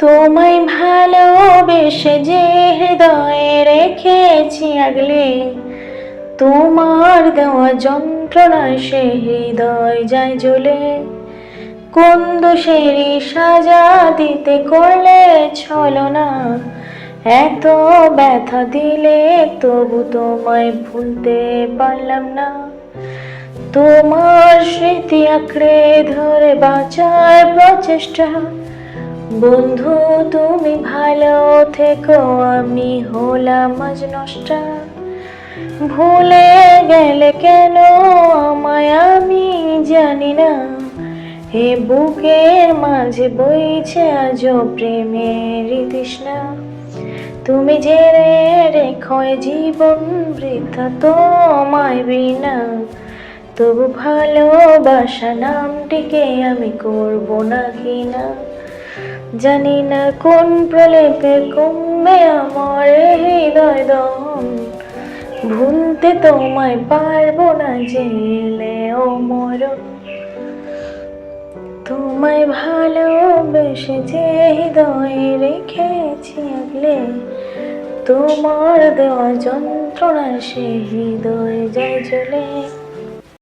তোমায় ভালোবেসে যে হৃদয়ে রেখেছি আগলে, তোমার দেওয়া যন্ত্রণায় সে হৃদয় যায় জ্বলে। কোন দোষেরই সাজা দিতে করলে ছলো না, এত ব্যথা দিলে তবু তোমায় ভুলতে পারলাম না। তোমার স্মৃতি আঁকড়ে ধরে বাঁচার প্রচেষ্টা বন্ধু, তুমি ভালো থেকো, আমি হলাম আজ নষ্টা। ভুলে গেলে কেন, আমায় আমি জানি না। হে বুকের মাঝে বইছে আজ প্রেমের তৃষ্ণা। তুমি জেনে রেখো জীবন বৃথা তোমায় বিনা। তবু ভালোবাসা নামটিকে আমি করব না কিনা জানি না কোন প্রলেপে কমবে আমার হৃদয় দহন ভুলতে তোমায় পারব না জেলে অমর তোমায় ভালোবেসে যে হৃদয়ে রেখেছি আগলে, তোমার দেওয়া যন্ত্রণা সে হৃদয়ে যায় চলে